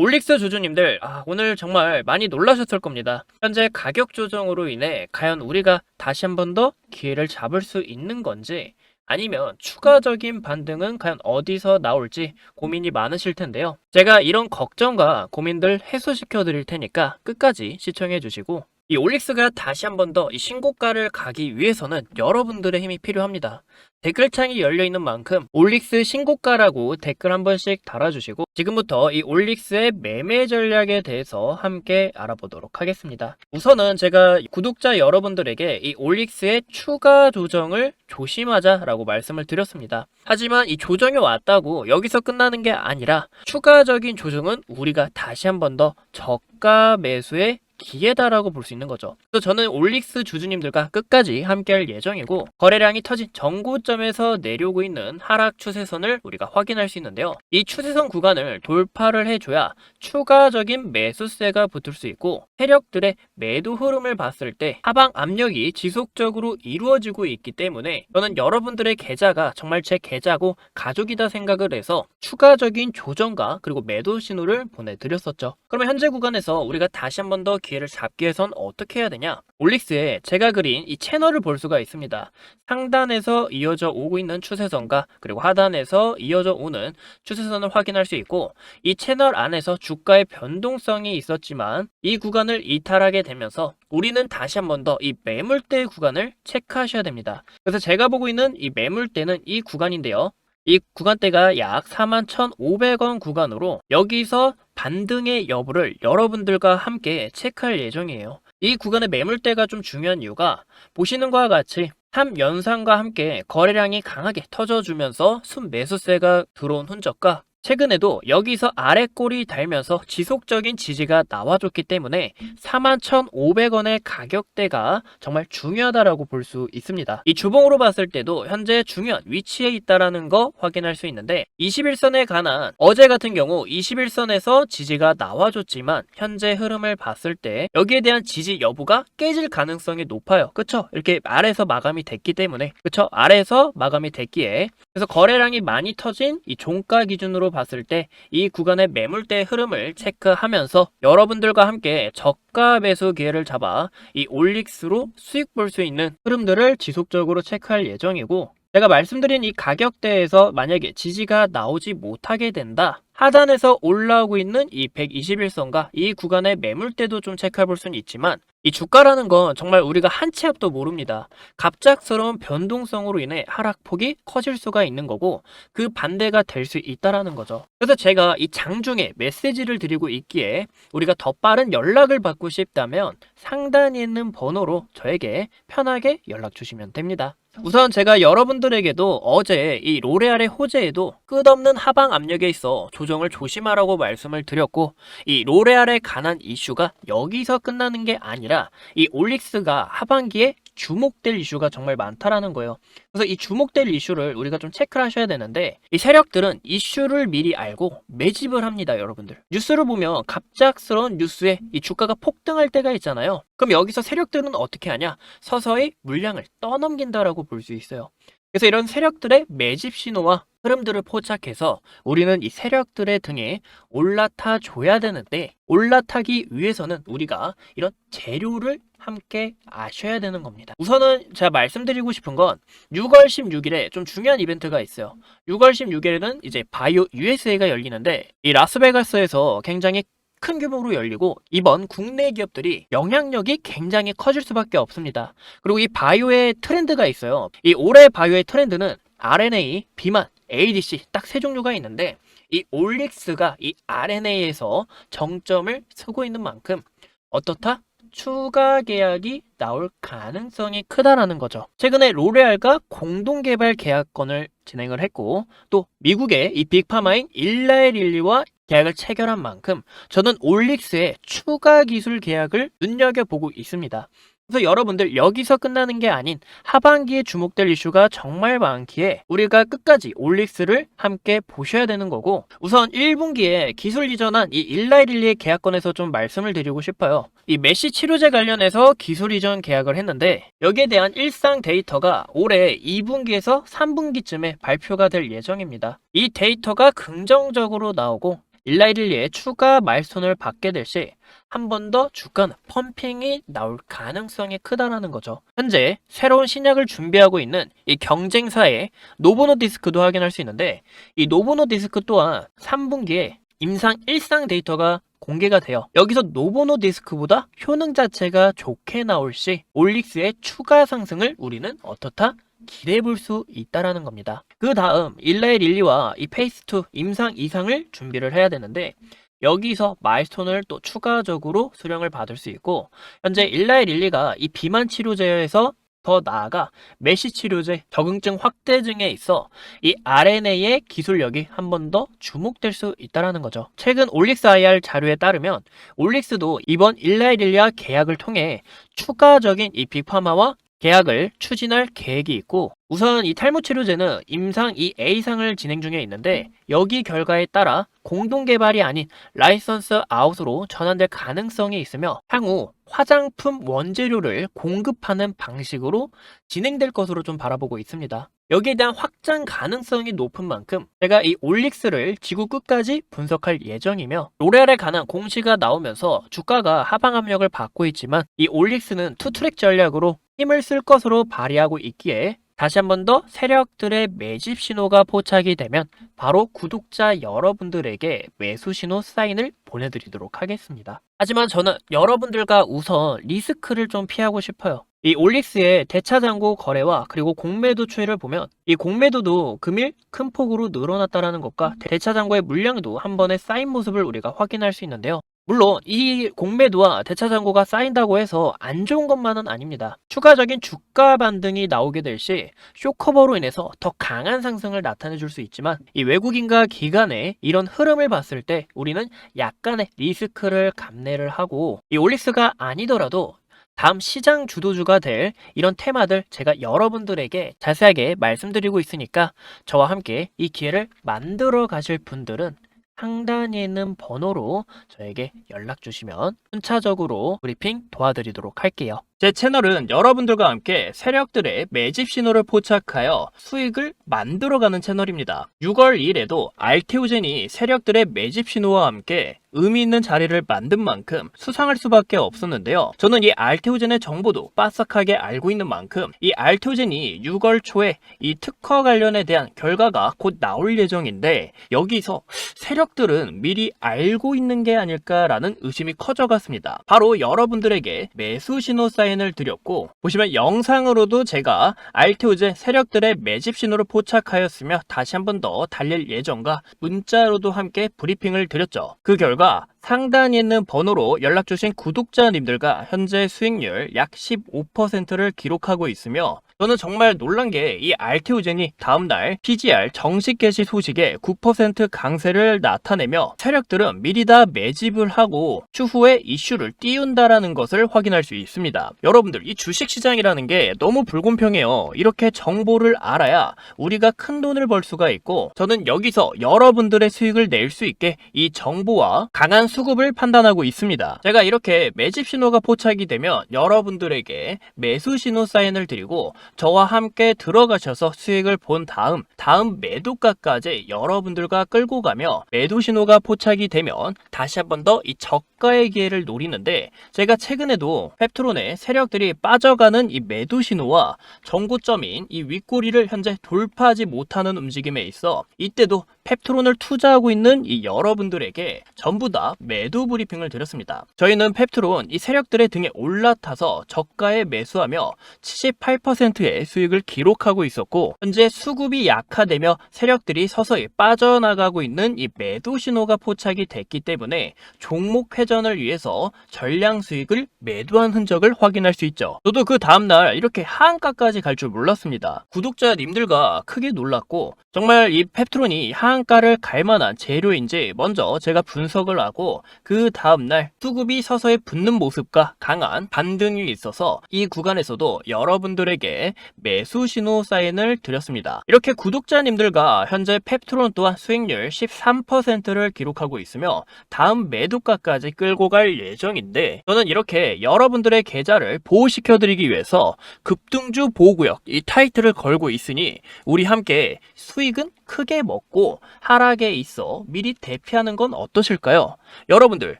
올릭스 주주님들, 아, 오늘 정말 많이 놀라셨을 겁니다. 현재 가격 조정으로 인해 과연 우리가 다시 한 번 더 기회를 잡을 수 있는 건지, 아니면 추가적인 반등은 과연 어디서 나올지 고민이 많으실 텐데요. 제가 이런 걱정과 고민들 해소시켜 드릴 테니까 끝까지 시청해 주시고, 이 올릭스가 다시 한 번 더 이 신고가를 가기 위해서는 여러분들의 힘이 필요합니다. 댓글창이 열려 있는 만큼 올릭스 신고가라고 댓글 한 번씩 달아주시고 지금부터 이 올릭스의 매매 전략에 대해서 함께 알아보도록 하겠습니다. 우선은 제가 구독자 여러분들에게 이 올릭스의 추가 조정을 조심하자라고 말씀을 드렸습니다. 하지만 이 조정이 왔다고 여기서 끝나는 게 아니라 추가적인 조정은 우리가 다시 한 번 더 저가 매수에 기회다라고 볼 수 있는 거죠. 그래서 저는 올릭스 주주님들과 끝까지 함께할 예정이고 거래량이 터진 전고점에서 내려오고 있는 하락 추세선을 우리가 확인할 수 있는데요. 이 추세선 구간을 돌파를 해줘야 추가적인 매수세가 붙을 수 있고 세력들의 매도 흐름을 봤을 때 하방 압력이 지속적으로 이루어지고 있기 때문에 저는 여러분들의 계좌가 정말 제 계좌고 가족이다 생각을 해서 추가적인 조정과 그리고 매도 신호를 보내드렸었죠. 그러면 현재 구간에서 우리가 다시 한번 더 기회를 잡기 위해선 어떻게 해야 되냐? 올릭스에 제가 그린 이 채널을 볼 수가 있습니다. 상단에서 이어져 오고 있는 추세선과 그리고 하단에서 이어져 오는 추세선을 확인할 수 있고 이 채널 안에서 주가의 변동성이 있었지만 이 구간을 이탈하게 되면서 우리는 다시 한 번 더 이 매물대 구간을 체크하셔야 됩니다. 그래서 제가 보고 있는 이 매물대는 이 구간인데요. 이 구간대가 약 41,500원 구간으로 여기서 반등의 여부를 여러분들과 함께 체크할 예정이에요. 이 구간의 매물대가 좀 중요한 이유가 보시는 것과 같이 3연상과 함께 거래량이 강하게 터져주면서 순매수세가 들어온 흔적과 최근에도 여기서 아래 꼬리 달면서 지속적인 지지가 나와줬기 때문에 41,500원의 가격대가 정말 중요하다라고 볼 수 있습니다. 이 주봉으로 봤을 때도 현재 중요한 위치에 있다라는 거 확인할 수 있는데 21선에 관한 어제 같은 경우 21선에서 지지가 나와줬지만 현재 흐름을 봤을 때 여기에 대한 지지 여부가 깨질 가능성이 높아요. 그쵸? 이렇게 아래에서 마감이 됐기 때문에 그쵸? 아래에서 마감이 됐기에 그래서 거래량이 많이 터진 이 종가 기준으로 봤을 때 이 구간의 매물대 흐름을 체크하면서 여러분들과 함께 저가 매수 기회를 잡아 이 올릭스로 수익 볼 수 있는 흐름들을 지속적으로 체크할 예정이고 제가 말씀드린 이 가격대에서 만약에 지지가 나오지 못하게 된다. 하단에서 올라오고 있는 이 121선과 이 구간의 매물대도 좀 체크해 볼 수는 있지만 이 주가라는 건 정말 우리가 한 치 앞도 모릅니다. 갑작스러운 변동성으로 인해 하락폭이 커질 수가 있는 거고 그 반대가 될 수 있다라는 거죠. 그래서 제가 이 장중에 메시지를 드리고 있기에 우리가 더 빠른 연락을 받고 싶다면 상단에 있는 번호로 저에게 편하게 연락 주시면 됩니다. 우선 제가 여러분들에게도 어제 이 로레알의 호재에도 끝없는 하방 압력에 있어 조정 을 조심하라고 말씀을 드렸고 이 로레알에 관한 이슈가 여기서 끝나는 게 아니라 이 올릭스가 하반기에 주목될 이슈가 정말 많다라는 거예요. 그래서 이 주목될 이슈를 우리가 좀 체크를 하셔야 되는데 이 세력들은 이슈를 미리 알고 매집을 합니다, 여러분들. 뉴스를 보면 갑작스러운 뉴스에 이 주가가 폭등할 때가 있잖아요. 그럼 여기서 세력들은 어떻게 하냐? 서서히 물량을 떠넘긴다라고 볼 수 있어요. 그래서 이런 세력들의 매집 신호와 흐름들을 포착해서 우리는 이 세력들의 등에 올라타 줘야 되는데 올라타기 위해서는 우리가 이런 재료를 함께 아셔야 되는 겁니다. 우선은 제가 말씀드리고 싶은 건 6월 16일에 좀 중요한 이벤트가 있어요. 6월 16일에는 이제 바이오 USA가 열리는데 이 라스베가스에서 굉장히 큰 규모로 열리고 이번 국내 기업들이 영향력이 굉장히 커질 수밖에 없습니다. 그리고 이 바이오의 트렌드가 있어요. 이 올해 바이오의 트렌드는 RNA, 비만, ADC 딱 세 종류가 있는데 이 올릭스가 이 RNA에서 정점을 쓰고 있는 만큼 어떻다? 추가 계약이 나올 가능성이 크다라는 거죠. 최근에 로레알과 공동 개발 계약건을 진행을 했고 또 미국의 이 빅파마인 일라엘릴리와 계약을 체결한 만큼 저는 올릭스의 추가 기술 계약을 눈여겨보고 있습니다. 그래서 여러분들 여기서 끝나는 게 아닌 하반기에 주목될 이슈가 정말 많기에 우리가 끝까지 올릭스를 함께 보셔야 되는 거고 우선 1분기에 기술 이전한 이 일라이릴리의 계약건에서 좀 말씀을 드리고 싶어요. 이 메시 치료제 관련해서 기술 이전 계약을 했는데 여기에 대한 일상 데이터가 올해 2분기에서 3분기쯤에 발표가 될 예정입니다. 이 데이터가 긍정적으로 나오고 일라이릴리의 추가 말손을 받게 될 시 한 번 더 주가는 펌핑이 나올 가능성이 크다라는 거죠. 현재 새로운 신약을 준비하고 있는 이 경쟁사의 노보노디스크도 확인할 수 있는데 이 노보노디스크 또한 3분기에 임상 1상 데이터가 공개가 돼요. 여기서 노보노 디스크보다 효능 자체가 좋게 나올 시 올릭스의 추가 상승을 우리는 어떻다? 기대해 볼 수 있다라는 겁니다. 그 다음 일라의 릴리와 이 페이스 2 임상 이상을 준비를 해야 되는데 여기서 마일스톤을 또 추가적으로 수령을 받을 수 있고 현재 일라의 릴리가 이 비만 치료제에서 더 나아가 메시 치료제 적응증 확대증에 있어 이 RNA의 기술력이 한 번 더 주목될 수 있다라는 거죠. 최근 올릭스 IR 자료에 따르면 올릭스도 이번 일라의 릴리와 계약을 통해 추가적인 이 빅파마와 계약을 추진할 계획이 있고 우선 이 탈모 치료제는 임상 2A상을 진행 중에 있는데 여기 결과에 따라 공동 개발이 아닌 라이선스 아웃으로 전환될 가능성이 있으며 향후 화장품 원재료를 공급하는 방식으로 진행될 것으로 좀 바라보고 있습니다. 여기에 대한 확장 가능성이 높은 만큼 제가 이 올릭스를 지구 끝까지 분석할 예정이며 로레알에 관한 공시가 나오면서 주가가 하방 압력을 받고 있지만 이 올릭스는 투트랙 전략으로 힘을 쓸 것으로 발휘하고 있기에 다시 한 번 더 세력들의 매집 신호가 포착이 되면 바로 구독자 여러분들에게 매수 신호 사인을 보내드리도록 하겠습니다. 하지만 저는 여러분들과 우선 리스크를 좀 피하고 싶어요. 이 올릭스의 대차장고 거래와 그리고 공매도 추이를 보면 이 공매도도 금일 큰 폭으로 늘어났다라는 것과 대차장고의 물량도 한 번에 쌓인 모습을 우리가 확인할 수 있는데요. 물론 이 공매도와 대차장고가 쌓인다고 해서 안 좋은 것만은 아닙니다. 추가적인 주가 반등이 나오게 될 시 쇼커버로 인해서 더 강한 상승을 나타내 줄 수 있지만 이 외국인과 기관의 이런 흐름을 봤을 때 우리는 약간의 리스크를 감내를 하고 이 올릭스가 아니더라도 다음 시장 주도주가 될 이런 테마들 제가 여러분들에게 자세하게 말씀드리고 있으니까 저와 함께 이 기회를 만들어 가실 분들은 상단에 있는 번호로 저에게 연락 주시면 순차적으로 브리핑 도와드리도록 할게요. 제 채널은 여러분들과 함께 세력들의 매집 신호를 포착하여 수익을 만들어가는 채널입니다. 6월 2일에도 알테오젠이 세력들의 매집 신호와 함께 의미 있는 자리를 만든 만큼 수상할 수밖에 없었는데요. 저는 이 알테오젠의 정보도 빠삭하게 알고 있는 만큼 이 알테오젠이 6월 초에 이 특허 관련에 대한 결과가 곧 나올 예정인데 여기서 세력들은 미리 알고 있는 게 아닐까라는 의심이 커져갔습니다. 바로 여러분들에게 매수 신호 사 인을 드렸고 보시면 영상으로도 제가 알테오젠 세력들의 매집 신호를 포착하였으며 다시 한 번 더 달릴 예정과 문자로도 함께 브리핑을 드렸죠. 그 결과 상단에 있는 번호로 연락 주신 구독자님들과 현재 수익률 약 15%를 기록하고 있으며 저는 정말 놀란 게 이 알테오젠이 다음날 PGR 정식 개시 소식에 9% 강세를 나타내며 세력들은 미리 다 매집을 하고 추후에 이슈를 띄운다라는 것을 확인할 수 있습니다. 여러분들 이 주식시장이라는 게 너무 불공평해요. 이렇게 정보를 알아야 우리가 큰 돈을 벌 수가 있고 저는 여기서 여러분들의 수익을 낼 수 있게 이 정보와 강한 수급을 판단하고 있습니다. 제가 이렇게 매집 신호가 포착이 되면 여러분들에게 매수 신호 사인을 드리고 저와 함께 들어가셔서 수익을 본 다음 다음 매도가까지 여러분들과 끌고 가며 매도 신호가 포착이 되면 다시 한 번 더 이 저가의 기회를 노리는데 제가 최근에도 펩트론의 세력들이 빠져가는 이 매도 신호와 정고점인 이 윗꼬리를 현재 돌파하지 못하는 움직임에 있어 이때도 펩트론을 투자하고 있는 이 여러분들에게 전부 다 매도 브리핑을 드렸습니다. 저희는 펩트론 이 세력들의 등에 올라타서 저가에 매수하며 78%의 수익을 기록하고 있었고 현재 수급이 약화되며 세력들이 서서히 빠져나가고 있는 이 매도 신호가 포착이 됐기 때문에 종목 회전을 위해서 전량 수익을 매도한 흔적을 확인할 수 있죠. 저도 그 다음날 이렇게 하한가까지 갈 줄 몰랐습니다. 구독자님들과 크게 놀랐고 정말 이 펩트론이 하한 가를 갈 만한 재료인지 먼저 제가 분석을 하고 그 다음날 수급이 서서히 붙는 모습과 강한 반등이 있어서 이 구간에서도 여러분들에게 매수 신호 사인을 드렸습니다. 이렇게 구독자님들과 현재 펩트론 또한 수익률 13%를 기록하고 있으며 다음 매도가까지 끌고 갈 예정인데 저는 이렇게 여러분들의 계좌를 보호시켜 드리기 위해서 급등주 보호구역 이 타이틀을 걸고 있으니 우리 함께 수익은 크게 먹고 하락에 있어 미리 대피하는 건 어떠실까요? 여러분들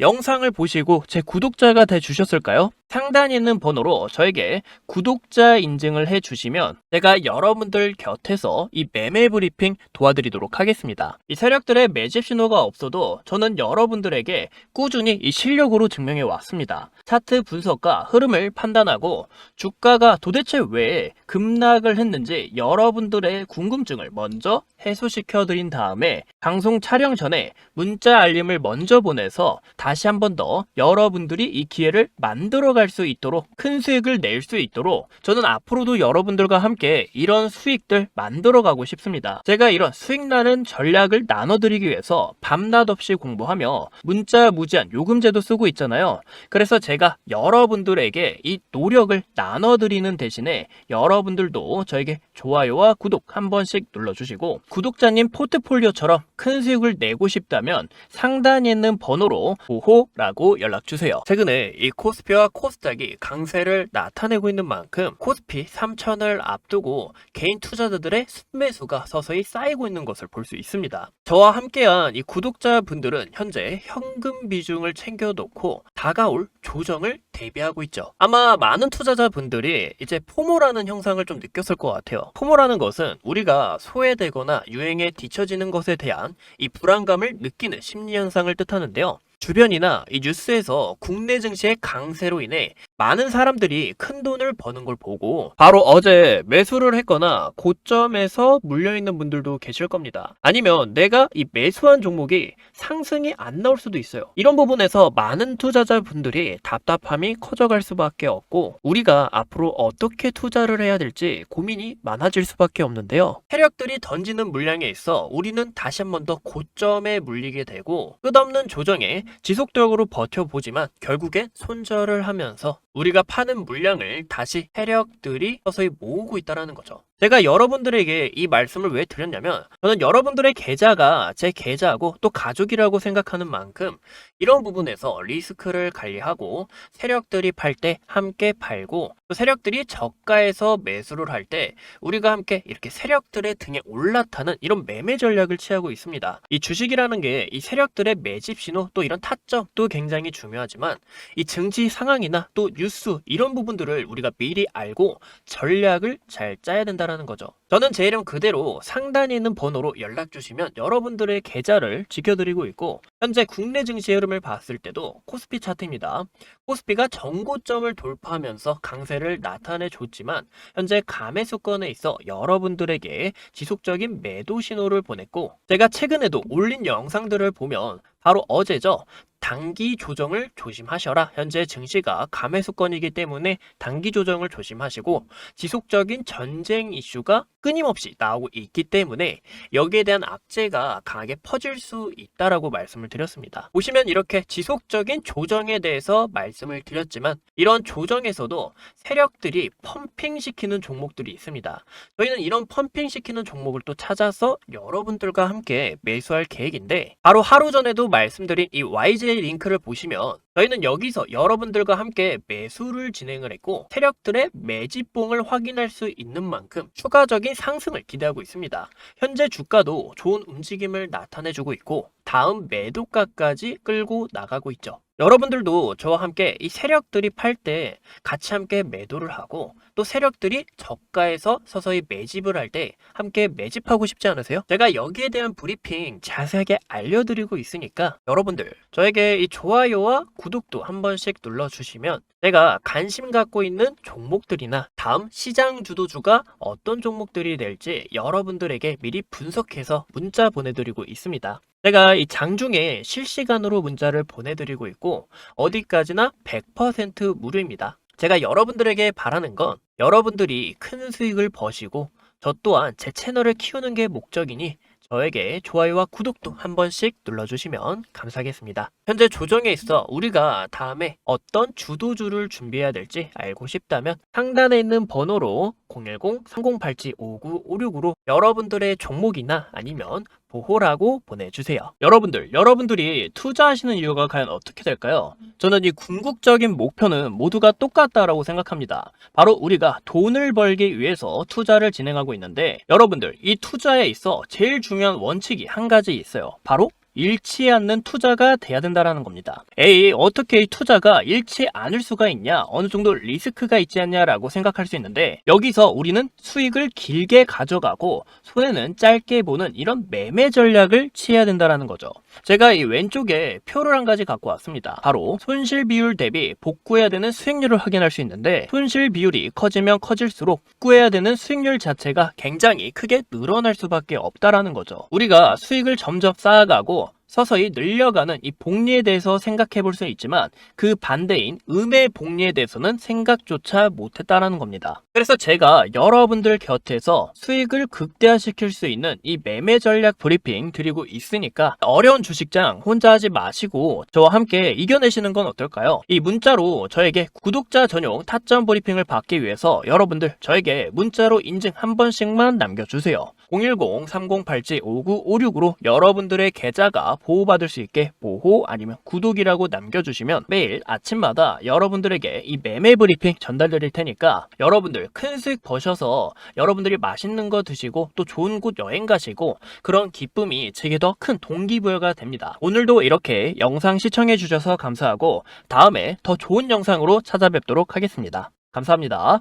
영상을 보시고 제 구독자가 돼 주셨을까요? 상단에 있는 번호로 저에게 구독자 인증을 해 주시면 제가 여러분들 곁에서 이 매매 브리핑 도와드리도록 하겠습니다. 이 세력들의 매집 신호가 없어도 저는 여러분들에게 꾸준히 이 실력으로 증명해 왔습니다. 차트 분석과 흐름을 판단하고 주가가 도대체 왜 급락을 했는지 여러분들의 궁금증을 먼저 해소시켜 드린 다음에 방송 촬영 전에 문자 알림을 먼저 보내서 다시 한 번 더 여러분들이 이 기회를 만들어 갈 수 있도록 큰 수익을 낼 수 있도록 저는 앞으로도 여러분들과 함께 이런 수익들 만들어 가고 싶습니다. 제가 이런 수익 나는 전략을 나눠 드리기 위해서 밤낮 없이 공부하며 문자 무제한 요금제도 쓰고 있잖아요. 그래서 제가 여러분들에게 이 노력을 나눠 드리는 대신에 여러분들도 저에게 좋아요와 구독 한 번씩 눌러주시고 구독자님 포트폴리오처럼 큰 수익을 내고 싶다면 상단에 있는 번호로 보호라고 연락주세요. 최근에 이 코스피와 코스닥이 강세를 나타내고 있는 만큼 코스피 3000을 앞두고 개인 투자자들의 순매수가 서서히 쌓이고 있는 것을 볼 수 있습니다. 저와 함께한 이 구독자분들은 현재 현금 비중을 챙겨놓고 다가올 조정을 대비하고 있죠. 아마 많은 투자자분들이 이제 포모라는 형상을 좀 느꼈을 것 같아요. 포모라는 것은 우리가 소외되거나 유행에 뒤처지는 것에 대한 이 불안감을 느끼는 심리 현상을 뜻하는데요. 주변이나 이 뉴스에서 국내 증시의 강세로 인해 많은 사람들이 큰 돈을 버는 걸 보고 바로 어제 매수를 했거나 고점에서 물려있는 분들도 계실 겁니다. 아니면 내가 이 매수한 종목이 상승이 안 나올 수도 있어요. 이런 부분에서 많은 투자자분들이 답답함이 커져갈 수밖에 없고 우리가 앞으로 어떻게 투자를 해야 될지 고민이 많아질 수밖에 없는데요. 세력들이 던지는 물량에 있어 우리는 다시 한 번 더 고점에 물리게 되고 끝없는 조정에 지속적으로 버텨보지만 결국엔 손절을 하면서 우리가 파는 물량을 다시 세력들이 서서히 모으고 있다는 거죠. 제가 여러분들에게 이 말씀을 왜 드렸냐면 저는 여러분들의 계좌가 제 계좌고 또 가족이라고 생각하는 만큼 이런 부분에서 리스크를 관리하고 세력들이 팔 때 함께 팔고 또 세력들이 저가에서 매수를 할 때 우리가 함께 이렇게 세력들의 등에 올라타는 이런 매매 전략을 취하고 있습니다. 이 주식이라는 게 이 세력들의 매집 신호 또 이런 타점도 굉장히 중요하지만 이 증시 상황이나 또 뉴스 이런 부분들을 우리가 미리 알고 전략을 잘 짜야 된다는 거죠. 저는 제 이름 그대로 상단에 있는 번호로 연락 주시면 여러분들의 계좌를 지켜드리고 있고 현재 국내 증시 흐름을 봤을 때도 코스피 차트입니다. 코스피가 정고점을 돌파하면서 강세를 나타내 줬지만 현재 감매수권에 있어 여러분들에게 지속적인 매도 신호를 보냈고 제가 최근에도 올린 영상들을 보면 바로 어제죠. 단기 조정을 조심하셔라. 현재 증시가 감매수권이기 때문에 단기 조정을 조심하시고 지속적인 전쟁 이슈가 끊임없이 나오고 있기 때문에 여기에 대한 악재가 강하게 퍼질 수 있다라고 말씀을 드렸습니다. 보시면 이렇게 지속적인 조정에 대해서 말씀을 드렸지만 이런 조정에서도 세력들이 펌핑시키는 종목들이 있습니다. 저희는 이런 펌핑시키는 종목을 또 찾아서 여러분들과 함께 매수할 계획인데 바로 하루 전에도 말씀드린 이 YJ 링크를 보시면 저희는 여기서 여러분들과 함께 매수를 진행을 했고 세력들의 매집봉을 확인할 수 있는 만큼 추가적인 상승을 기대하고 있습니다. 현재 주가도 좋은 움직임을 나타내주고 있고 다음 매도가까지 끌고 나가고 있죠. 여러분들도 저와 함께 이 세력들이 팔 때 같이 함께 매도를 하고 또 세력들이 저가에서 서서히 매집을 할 때 함께 매집하고 싶지 않으세요? 제가 여기에 대한 브리핑 자세하게 알려드리고 있으니까 여러분들 저에게 이 좋아요와 구독도 한 번씩 눌러주시면 제가 관심 갖고 있는 종목들이나 다음 시장 주도주가 어떤 종목들이 될지 여러분들에게 미리 분석해서 문자 보내드리고 있습니다. 제가 이 장중에 실시간으로 문자를 보내드리고 있고 어디까지나 100% 무료입니다. 제가 여러분들에게 바라는 건 여러분들이 큰 수익을 버시고 저 또한 제 채널을 키우는 게 목적이니 저에게 좋아요와 구독도 한 번씩 눌러주시면 감사하겠습니다. 현재 조정에 있어 우리가 다음에 어떤 주도주를 준비해야 될지 알고 싶다면 상단에 있는 번호로 010-3087-5956으로 여러분들의 종목이나 아니면 보호라고 보내주세요. 여러분들, 여러분들이 투자하시는 이유가 과연 어떻게 될까요? 저는 이 궁극적인 목표는 모두가 똑같다라고 생각합니다. 바로 우리가 돈을 벌기 위해서 투자를 진행하고 있는데 여러분들 이 투자에 있어 제일 중요한 원칙이 한 가지 있어요. 바로 잃지 않는 투자가 돼야 된다라는 겁니다. 에이, 어떻게 이 투자가 잃지 않을 수가 있냐? 어느 정도 리스크가 있지 않냐라고 생각할 수 있는데 여기서 우리는 수익을 길게 가져가고 손해는 짧게 보는 이런 매매 전략을 취해야 된다라는 거죠. 제가 이 왼쪽에 표를 한 가지 갖고 왔습니다. 바로 손실 비율 대비 복구해야 되는 수익률을 확인할 수 있는데 손실 비율이 커지면 커질수록 복구해야 되는 수익률 자체가 굉장히 크게 늘어날 수밖에 없다라는 거죠. 우리가 수익을 점점 쌓아가고 서서히 늘려가는 이 복리에 대해서 생각해 볼수 있지만 그 반대인 음의 복리에 대해서는 생각조차 못했다라는 겁니다. 그래서 제가 여러분들 곁에서 수익을 극대화시킬 수 있는 이 매매 전략 브리핑 드리고 있으니까 어려운 주식장 혼자 하지 마시고 저와 함께 이겨내시는 건 어떨까요? 이 문자로 저에게 구독자 전용 타점 브리핑을 받기 위해서 여러분들 저에게 문자로 인증 한 번씩만 남겨주세요. 010-3087-5956으로 여러분들의 계좌가 보호받을 수 있게 보호 아니면 구독이라고 남겨주시면 매일 아침마다 여러분들에게 이 매매 브리핑 전달드릴 테니까 여러분들 큰 수익 버셔서 여러분들이 맛있는 거 드시고 또 좋은 곳 여행 가시고 그런 기쁨이 제게 더 큰 동기부여가 됩니다. 오늘도 이렇게 영상 시청해 주셔서 감사하고 다음에 더 좋은 영상으로 찾아뵙도록 하겠습니다. 감사합니다.